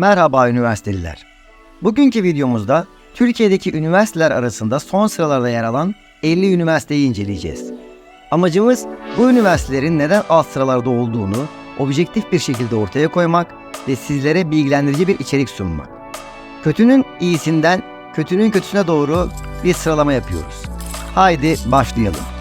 Merhaba üniversiteliler. Bugünkü videomuzda Türkiye'deki üniversiteler arasında son sıralarda yer alan 50 üniversiteyi inceleyeceğiz. Amacımız bu üniversitelerin neden alt sıralarda olduğunu objektif bir şekilde ortaya koymak ve sizlere bilgilendirici bir içerik sunmak. Kötünün iyisinden kötünün kötüsüne doğru bir sıralama yapıyoruz. Haydi başlayalım.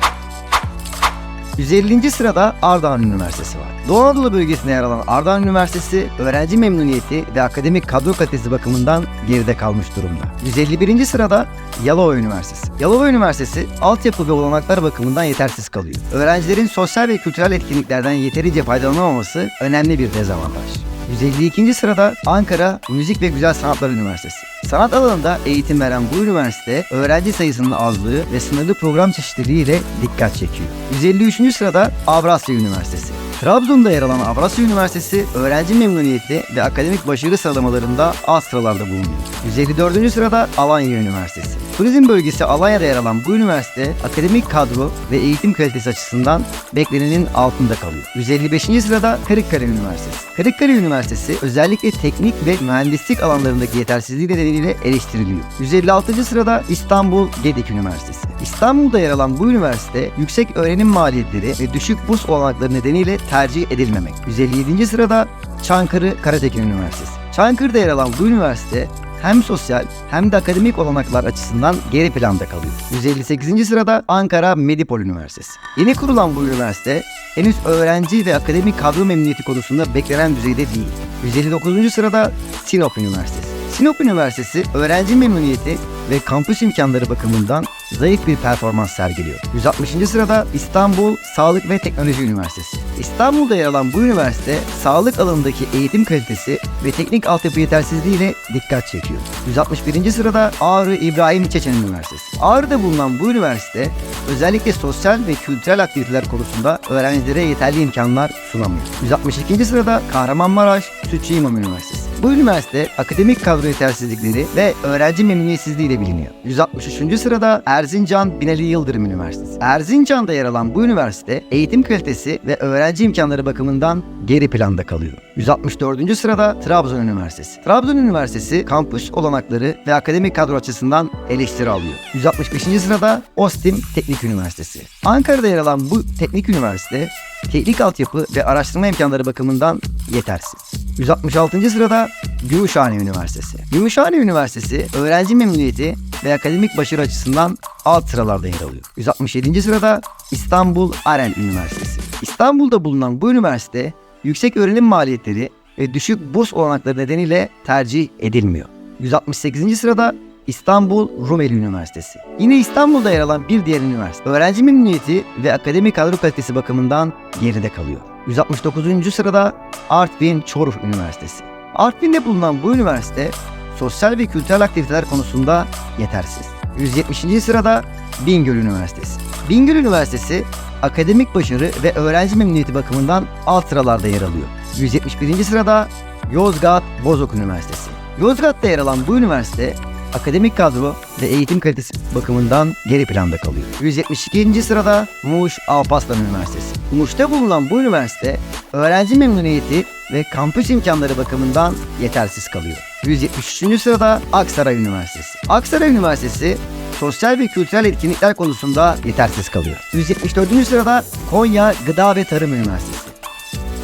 150. sırada Ardahan Üniversitesi var. Doğu Anadolu bölgesinde yer alan Ardahan Üniversitesi öğrenci memnuniyeti ve akademik kadro kalitesi bakımından geride kalmış durumda. 151. sırada Yalova Üniversitesi. Yalova Üniversitesi altyapı ve olanaklar bakımından yetersiz kalıyor. Öğrencilerin sosyal ve kültürel etkinliklerden yeterince faydalanamaması önemli bir dezavantaj. 152. sırada Ankara Müzik ve Güzel Sanatlar Üniversitesi. Sanat alanında eğitim veren bu üniversite öğrenci sayısının azlığı ve sınırlı program çeşitliliğiyle dikkat çekiyor. 153. sırada Avrasya Üniversitesi. Trabzon'da yer alan Avrasya Üniversitesi öğrenci memnuniyeti ve akademik başarı sıralamalarında alt sıralarda bulunuyor. 154. sırada Alanya Üniversitesi. Turizm bölgesi Alanya'da yer alan bu üniversite akademik kadro ve eğitim kalitesi açısından beklenenin altında kalıyor. 155. sırada Kırıkkale Üniversitesi. Kırıkkale Üniversitesi özellikle teknik ve mühendislik alanlarındaki yetersizliği nedeniyle eleştiriliyor. 156. sırada İstanbul Gedik Üniversitesi. İstanbul'da yer alan bu üniversite yüksek öğrenim maliyetleri ve düşük burs olanakları nedeniyle tercih edilmemek. 157. sırada Çankırı Karatekin Üniversitesi. Çankırı'da yer alan bu üniversite hem sosyal hem de akademik olanaklar açısından geri planda kalıyor. 158. sırada Ankara Medipol Üniversitesi. Yeni kurulan bu üniversite henüz öğrenci ve akademik kadro memnuniyeti konusunda beklenen düzeyde değil. 159. sırada Sinop Üniversitesi. Sinop Üniversitesi öğrenci memnuniyeti ve kampüs imkanları bakımından zayıf bir performans sergiliyor. 160. sırada İstanbul Sağlık ve Teknoloji Üniversitesi. İstanbul'da yer alan bu üniversite sağlık alanındaki eğitim kalitesi ve teknik altyapı yetersizliğiyle dikkat çekiyor. 161. sırada Ağrı İbrahim Çeçen Üniversitesi. Ağrı'da bulunan bu üniversite özellikle sosyal ve kültürel aktiviteler konusunda öğrencilere yeterli imkanlar sunamıyor. 162. sırada Kahramanmaraş Sütçü İmam Üniversitesi. Bu üniversite akademik kadro yetersizlikleri ve öğrenci memnuniyetsizliği ile biliniyor. 163. sırada Erzincan Binali Yıldırım Üniversitesi. Erzincan'da yer alan bu üniversite eğitim kalitesi ve öğrenci imkanları bakımından geri planda kalıyor. 164. sırada Trabzon Üniversitesi. Trabzon Üniversitesi kampüs olanakları ve akademik kadro açısından eleştiri alıyor. 165. sırada Ostim Teknik Üniversitesi. Ankara'da yer alan bu teknik üniversite teknik altyapı ve araştırma imkanları bakımından yetersiz. 166. sırada Gümüşhane Üniversitesi. Gümüşhane Üniversitesi öğrenci memnuniyeti ve akademik başarı açısından alt sıralarda yer alıyor. 167. sırada İstanbul Aren Üniversitesi. İstanbul'da bulunan bu üniversite yüksek öğrenim maliyetleri ve düşük burs olanakları nedeniyle tercih edilmiyor. 168. sırada İstanbul Rumeli Üniversitesi. Yine İstanbul'da yer alan bir diğer üniversite. Öğrenci memnuniyeti ve akademik kadro kalitesi bakımından geride kalıyor. 169. sırada Artvin Çoruh Üniversitesi. Artvin'de bulunan bu üniversite sosyal ve kültürel aktiviteler konusunda yetersiz. 170. sırada Bingöl Üniversitesi. Bingöl Üniversitesi akademik başarı ve öğrenci memnuniyeti bakımından alt sıralarda yer alıyor. 171. sırada Yozgat Bozok Üniversitesi. Yozgat'ta yer alan bu üniversite akademik kadro ve eğitim kalitesi bakımından geri planda kalıyor. 172. sırada Muş Alparslan Üniversitesi. Muş'ta bulunan bu üniversite öğrenci memnuniyeti ve kampüs imkanları bakımından yetersiz kalıyor. 173. sırada Aksaray Üniversitesi. Aksaray Üniversitesi sosyal ve kültürel etkinlikler konusunda yetersiz kalıyor. 174. sırada Konya Gıda ve Tarım Üniversitesi.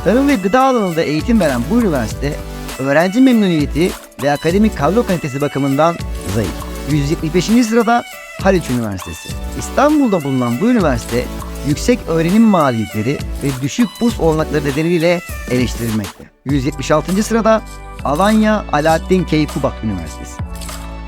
Tarım ve gıda alanında eğitim veren bu üniversite öğrenci memnuniyeti ve akademik kadro kalitesi bakımından zayıf. 175. sırada Haliç Üniversitesi. İstanbul'da bulunan bu üniversite yüksek öğrenim maliyetleri ve düşük burs olanakları nedeniyle eleştirilmekte. 176. sırada Alanya Alaaddin Keykubat Üniversitesi.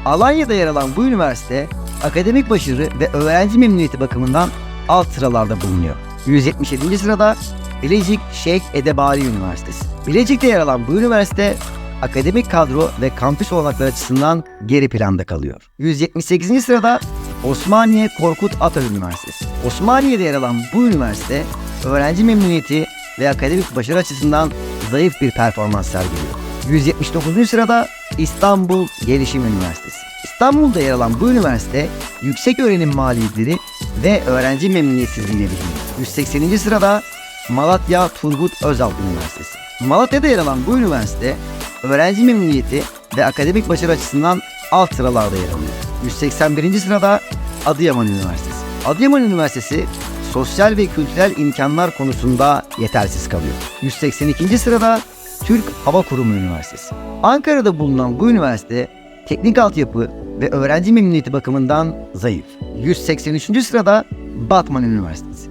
Alanya'da yer alan bu üniversite akademik başarı ve öğrenci memnuniyeti bakımından alt sıralarda bulunuyor. 177. sırada Bilecik Şeyh Edebali Üniversitesi. Bilecik'te yer alan bu üniversite akademik kadro ve kampüs olanakları açısından geri planda kalıyor. 178. sırada Osmaniye Korkut Ata Üniversitesi. Osmaniye'de yer alan bu üniversite öğrenci memnuniyeti ve akademik başarı açısından zayıf bir performans sergiliyor. 179. sırada İstanbul Gelişim Üniversitesi. İstanbul'da yer alan bu üniversite yüksek öğrenim maliyetleri ve öğrenci memnuniyetsizliğine biliniyor. 180. sırada Malatya Turgut Özal Üniversitesi. Malatya'da yer alan bu üniversite öğrenci memnuniyeti ve akademik başarı açısından alt sıralarda yer alıyor. 181. sırada Adıyaman Üniversitesi. Adıyaman Üniversitesi sosyal ve kültürel imkanlar konusunda yetersiz kalıyor. 182. sırada Türk Hava Kurumu Üniversitesi. Ankara'da bulunan bu üniversite teknik altyapı ve öğrenci memnuniyeti bakımından zayıf. 183. sırada Batman Üniversitesi.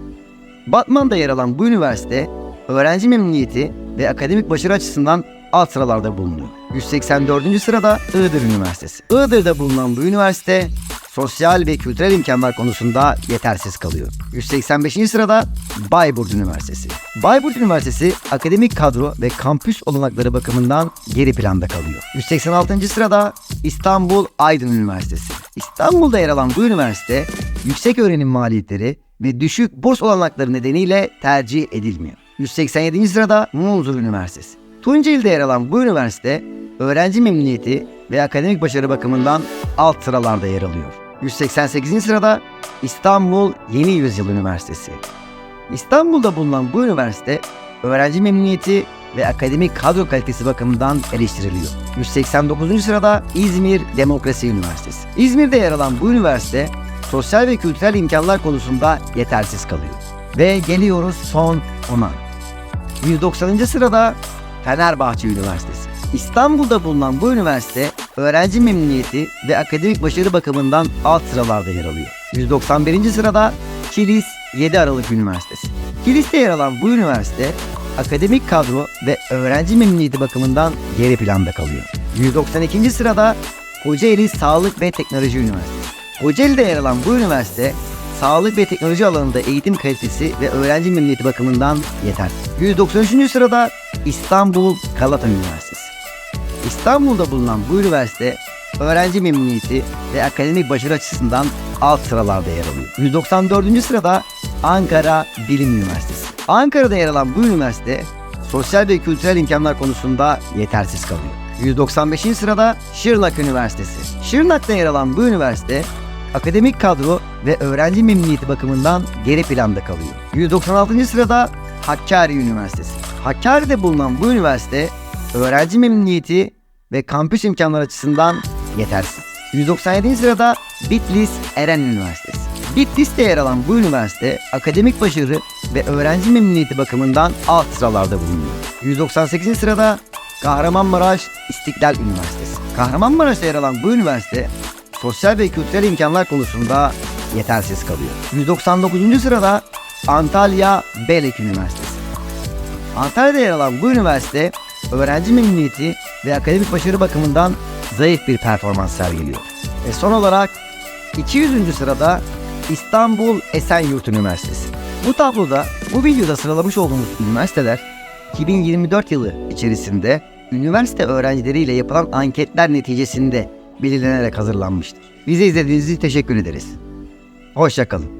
Batman'da yer alan bu üniversite öğrenci memnuniyeti ve akademik başarı açısından alt sıralarda bulunuyor. 184. sırada Iğdır Üniversitesi. Iğdır'da bulunan bu üniversite sosyal ve kültürel imkanlar konusunda yetersiz kalıyor. 185. sırada Bayburt Üniversitesi. Bayburt Üniversitesi akademik kadro ve kampüs olanakları bakımından geri planda kalıyor. 186. sırada İstanbul Aydın Üniversitesi. İstanbul'da yer alan bu üniversite yüksek öğrenim maliyetleri ve düşük burs olanakları nedeniyle tercih edilmiyor. 187. sırada Munzur Üniversitesi. Tunceli'de yer alan bu üniversite öğrenci memnuniyeti ve akademik başarı bakımından alt sıralarda yer alıyor. 188. sırada İstanbul Yeni Yüzyıl Üniversitesi. İstanbul'da bulunan bu üniversite öğrenci memnuniyeti ve akademik kadro kalitesi bakımından eleştiriliyor. 189. sırada İzmir Demokrasi Üniversitesi. İzmir'de yer alan bu üniversite sosyal ve kültürel imkanlar konusunda yetersiz kalıyor. Ve geliyoruz son 10'a. 190. sırada Fenerbahçe Üniversitesi. İstanbul'da bulunan bu üniversite öğrenci memnuniyeti ve akademik başarı bakımından alt sıralarda yer alıyor. 191. sırada Kilis 7 Aralık Üniversitesi. Kilis'te yer alan bu üniversite akademik kadro ve öğrenci memnuniyeti bakımından geri planda kalıyor. 192. sırada Kocaeli Sağlık ve Teknoloji Üniversitesi. Kocaeli'de yer alan bu üniversite sağlık ve teknoloji alanında eğitim kalitesi ve öğrenci memnuniyeti bakımından yeter. 193. sırada İstanbul Galata Üniversitesi. İstanbul'da bulunan bu üniversite öğrenci memnuniyeti ve akademik başarı açısından alt sıralarda yer alıyor. 194. sırada Ankara Bilim Üniversitesi. Ankara'da yer alan bu üniversite sosyal ve kültürel imkanlar konusunda yetersiz kalıyor. 195. sırada Şırnak Üniversitesi. Şırnak'ta yer alan bu üniversite akademik kadro ve öğrenci memnuniyeti bakımından geri planda kalıyor. 196. sırada Hakkari Üniversitesi. Hakkari'de bulunan bu üniversite öğrenci memnuniyeti ve kampüs imkanları açısından yetersiz. 197. sırada Bitlis Eren Üniversitesi. Bitlis'te yer alan bu üniversite akademik başarı ve öğrenci memnuniyeti bakımından alt sıralarda bulunuyor. 198. sırada Kahramanmaraş İstiklal Üniversitesi. Kahramanmaraş'ta yer alan bu üniversite sosyal ve kültürel imkanlar konusunda yetersiz kalıyor. 199. sırada Antalya Belek Üniversitesi. Antalya'da yer alan bu üniversite öğrenci memnuniyeti ve akademik başarı bakımından zayıf bir performans sergiliyor. Ve son olarak 200. sırada İstanbul Esenyurt Üniversitesi. Bu tabloda bu videoda sıralamış olduğumuz üniversiteler 2024 yılı içerisinde üniversite öğrencileriyle yapılan anketler neticesinde belirlenerek hazırlanmıştır. Bizi izlediğiniz için teşekkür ederiz. Hoşçakalın.